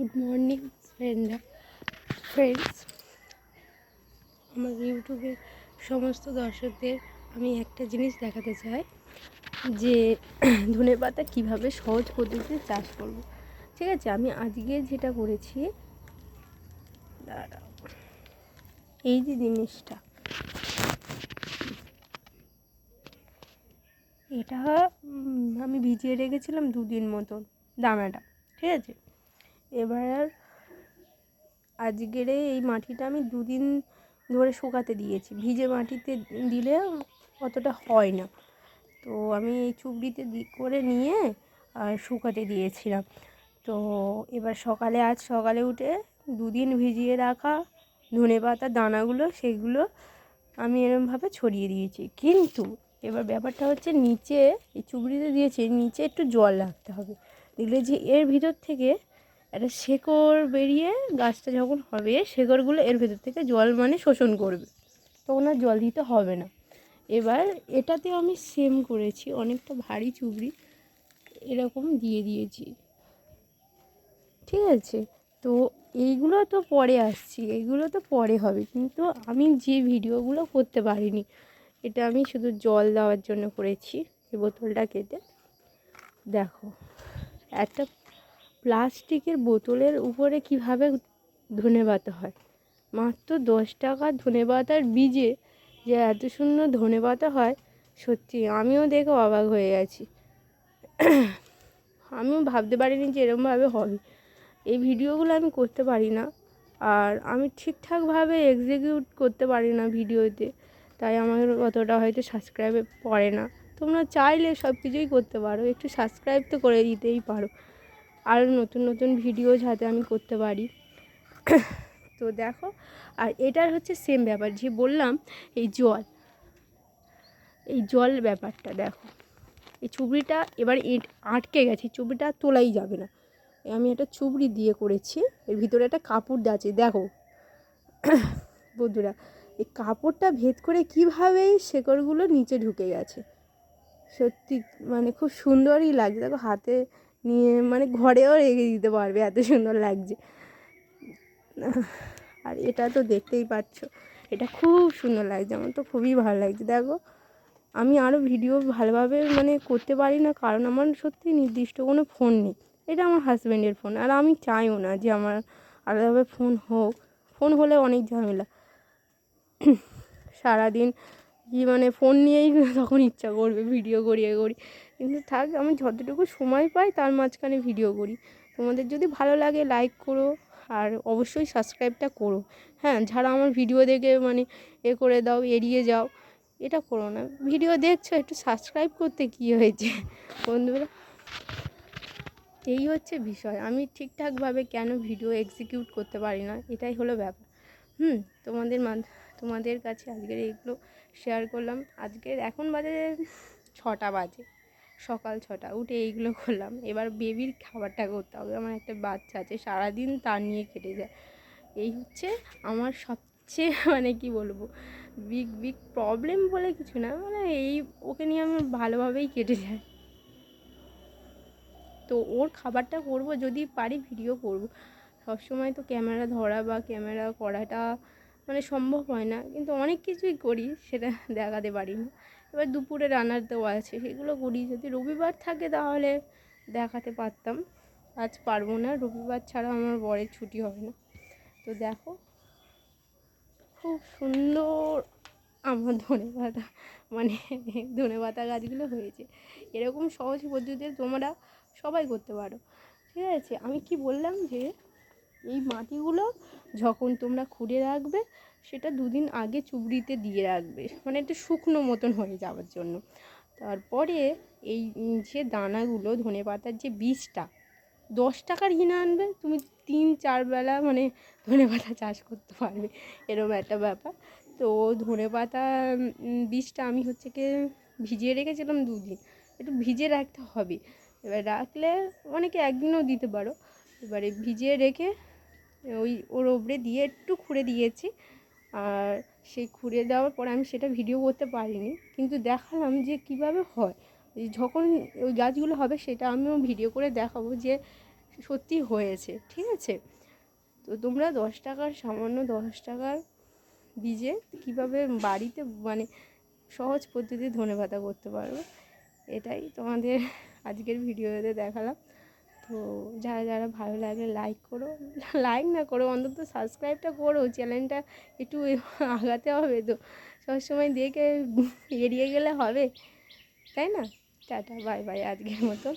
Good morning ফ্রেন্ডরা friends আমার ইউটিউবের সমস্ত দর্শকদের আমি একটা জিনিস দেখাতে চাই, যে ধনে পাতা কীভাবে সহজ পদ্ধতিতে চাষ করব। ঠিক আছে, আমি আজকে যেটা করেছি, দাঁড়াও। এই যে জিনিসটা, এটা আমি ভিজিয়ে রেখেছিলাম দুদিন মতন, দানাটা, ঠিক আছে? এবার আর আজকের এই মাটিটা আমি দুদিন ধরে শুকাতে দিয়েছি। ভিজে মাটিতে দিলে অতটা হয় না। তো আমি এই চুবড়িতে করে নিয়ে আর শুকাতে দিয়েছিলাম। তো এবার সকালে, আজ সকালে উঠে দুদিন ভিজিয়ে রাখা ধনে পাতা, দানাগুলো, সেগুলো আমি এরমভাবে ছড়িয়ে দিয়েছি। কিন্তু এবার ব্যাপারটা হচ্ছে নিচে, এই চুবড়িতে দিয়েছি, নিচে একটু জল রাখতে হবে। দেখলে যে এর ভিতর থেকে একটা শেকড় বেরিয়ে গাছটা যখন হবে, শেকড়গুলো এর ভেতর থেকে জল মানে শোষণ করবে। তখন আর জল দিতে হবে না। এবার এটাতেও আমি সেম করেছি, অনেকটা ভারী চুবড়ি এরকম দিয়ে দিয়েছি। ঠিক আছে? তো এইগুলো তো পরে আসছি, এইগুলো তো পরে হবে, কিন্তু আমি যে ভিডিওগুলো করতে পারিনি, এটা আমি শুধু জল দেওয়ার জন্য করেছি, এই বোতলটা কেটে। দেখো, একটা প্লাস্টিকের বোতলের উপরে কীভাবে ধনে পাতা হয়? মাত্র দশ টাকা ধনে পাতার বীজে যে এত সুন্দর ধনে পাতা হয়, সত্যি আমিও দেখে অবাক হয়ে গেছি। আমিও ভাবতে পারিনি যে এরমভাবে হবে। এই ভিডিওগুলো আমি করতে পারি না আর আমি ঠিকঠাকভাবে এক্সিকিউট করতে পারি না ভিডিওতে, তাই আমার অতটা হয়তো সাবস্ক্রাইবে পড়ে না। তোমরা চাইলে সব কিছুই করতে পারো, একটু সাবস্ক্রাইব তো করে দিতেই পারো। আরও নতুন নতুন ভিডিও যাতে আমি করতে পারি। তো দেখো, আর এটার হচ্ছে সেম ব্যাপার, যে বললাম, এই জল। এই জল ব্যাপারটা দেখো। এই চুবড়িটা এবার আটকে গেছে চুবড়িটা তোলাই যাবে না। আমি একটা চুবড়ি দিয়ে করেছি, এর ভিতরে একটা কাপড় আছে, দেখো। বন্ধুরা, এই কাপড়টা ভেদ করে কীভাবে শেকড়গুলো নিচে ঢুকে গেছে? সত্যি মানে খুব সুন্দরই লাগছে। দেখো, হাতে নিয়ে মানে ঘরেও রেখে দিতে পারবে, এত সুন্দর লাগছে। আর এটা তো দেখতেই পাচ্ছ, এটা খুব সুন্দর লাগছে, আমার তো খুবই ভালো লাগছে। দেখো, আমি আরও ভিডিও ভালোভাবে মানে করতে পারি না, কারণ আমার সত্যি নির্দিষ্ট কোনো ফোন নেই। এটা আমার হাজব্যান্ডের ফোন, আর আমি চাইও না যে আমার আলাদাভাবে ফোন হোক। ফোন হলে অনেক ঝামেলা। সারাদিন কি মানে ফোন নিয়েই তখন ইচ্ছা করবে ভিডিও করি, এ করি। কিন্তু থাক, আমি যতটুকু সময় পাই তার মাঝখানে ভিডিও করি। তোমাদের যদি ভালো লাগে লাইক করো আর অবশ্যই সাবস্ক্রাইবটা করো। হ্যাঁ যারা আমার ভিডিও দেখে মানে এ করে দাও, এড়িয়ে যাও, এটা করো না। ভিডিও দেখছ, একটু সাবস্ক্রাইব করতে কী হয়েছে? বন্ধুরা, এই হচ্ছে বিষয়। আমি ঠিকঠাকভাবে কেন ভিডিও এক্সিকিউট করতে পারি না? এটাই হলো ব্যাপার। হুম, তোমাদের মাধ তোমাদের কাছে আজকের এইগুলো শেয়ার করলাম। আজকের এখন বাজে ছটা বাজে, সকাল ছটা, উঠে এইগুলো করলাম। এবার বেবির খাবারটা করতে হবে। আমার একটা বাচ্চা আছে, সারাদিন তার নিয়ে কেটে যায়। এই হচ্ছে আমার সবচেয়ে মানে কি বলব বিগ বিগ প্রবলেম বলে কিছু না। মানে এই, ওকে নিয়ে আমার ভালোভাবেই কেটে যায় তো ওর খাবারটা করব, যদি পারি ভিডিও করব। সবসময় তো ক্যামেরা ধরা বা ক্যামেরা করাটা মানে সম্ভব হয় না। কিন্তু অনেক কিছুই করি, সেটা দেখাতে পারি না। এবার দুপুরে রান্নার দেওয়া আছে, সেগুলো করি। যদি রবিবার থাকে তাহলে দেখাতে পারতাম। আজ পারব না, রবিবার ছাড়া আমার বরের ছুটি হবে না। তো দেখো, খুব সুন্দর আমার ধনে পাতা মানে ধনে পাতা গাছগুলো হয়েছে। এরকম সহজ পদ্ধতিতে তোমরা সবাই করতে পারো। ঠিক আছে, আমি কি বললাম যে এই মাটিগুলো যখন তোমরা খুঁড়ে রাখবে, সেটা দুদিন আগে চুবড়িতে দিয়ে রাখবে। মানে একটু শুকনো মতন হয়ে যাওয়ার জন্য। তারপরে এই যে দানাগুলো, ধনে পাতার যে বীজটা, দশ টাকার কিনে আনবে। তুমি তিন, চার বেলা মানে ধনে পাতা চাষ করতে পারবে। এরকম একটা ব্যাপার। তো ধনে পাতা বীজটা আমি হচ্ছে কি ভিজিয়ে রেখেছিলাম দুদিন। একটু ভিজে রাখতে হবে। এবার রাখলে অনেকে একদিনও দিতে পারো। এবারে ভিজিয়ে রেখে ওই ওর ওপরে দিয়ে একটু খুঁড়ে দিয়েছি। আর সেই খুঁড়ে দেওয়ার পরে আমি সেটা ভিডিও করতে পারিনি। কিন্তু দেখালাম যে কীভাবে হয়। যখন ওই গাছগুলো হবে সেটা আমিও ভিডিও করে দেখাবো যে সত্যি হয়েছে, ঠিক আছে? তো তোমরা দশ টাকার, সামান্য দশ টাকার বীজে কীভাবে বাড়িতে মানে সহজ পদ্ধতিতে ধনে পাতা করতে পারবে, এটাই তোমাদের আজকের ভিডিওতে দেখালাম। তো যারা যারা ভালো লাগে লাইক করো। লাইক না করো, অন্তত সাবস্ক্রাইবটা করো। চ্যানেলটা একটু আগাতে হবে তো। সবসময় দেখে এড়িয়ে গেলে হবে। তাই না? টাটা বাই বাই আজকের মতো